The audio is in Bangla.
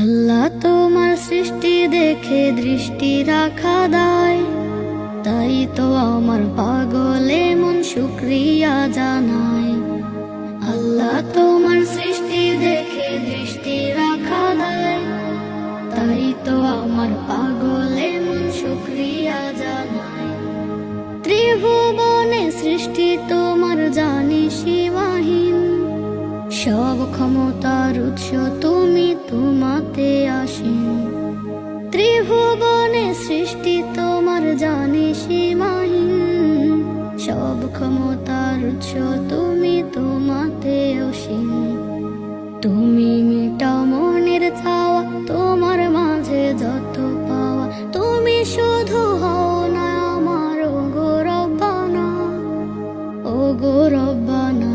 আল্লাহ তোমার সৃষ্টি দেখে দৃষ্টি রাখা দায়। তাই তো আমার পাগলে মন শুক্রিয়া জানায়। আল্লাহ তোমার সৃষ্টি দেখে দৃষ্টি রাখা দায়। তাই তো আমার পাগলে মন শুক্রিয়া জানাই ত্রিভুবনে সৃষ্টি তোমার জানি সীমাহীন সব ক্ষমতার উৎস তুমি তোমাতে আসেন ত্রিভুবনে সৃষ্টি তোমার জানে সীমাহীন। সব ক্ষমতার উৎস তুমি তোমাতে অসীম। তুমি মিটাও মনের চাওয়া তোমার মাঝে যত পাওয়া। তুমি শুধু হও না আমার ও গৌরব্বানা ও গৌরব্বানা